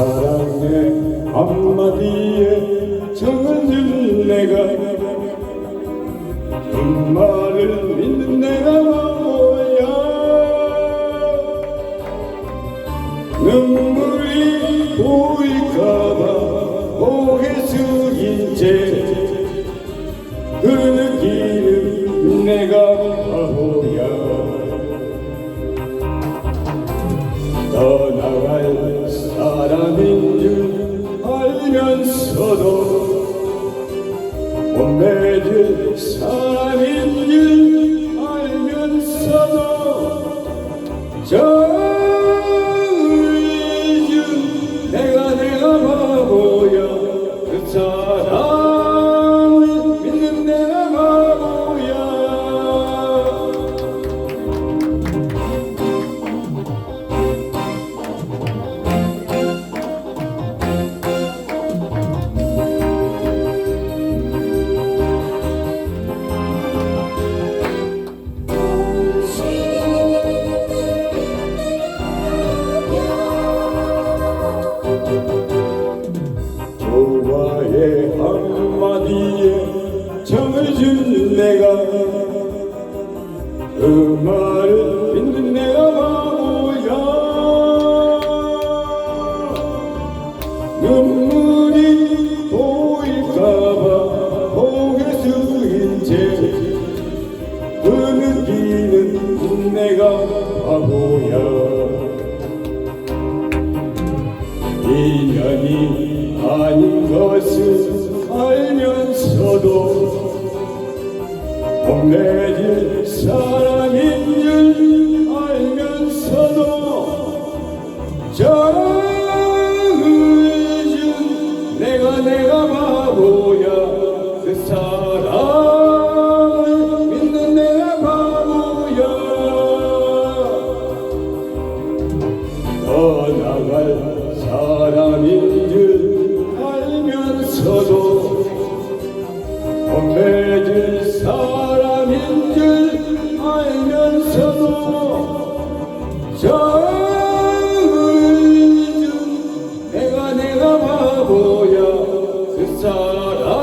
사랑의 한마디에 정을 준 내가. 그 말을 믿는 내가 뭐야. 눈물이 보일까봐 오해스인 죄. 알면서도 못 맺을 사람인 한마디에 정을 준 내가 그 말을 믿는 내가 바보야. 눈물이 보일까봐 고개 숙인 채그 느끼는 내가 바보야. 인연이 아닌 것을 알면서도 보내질 사람인 줄 알면서도 저 Lord.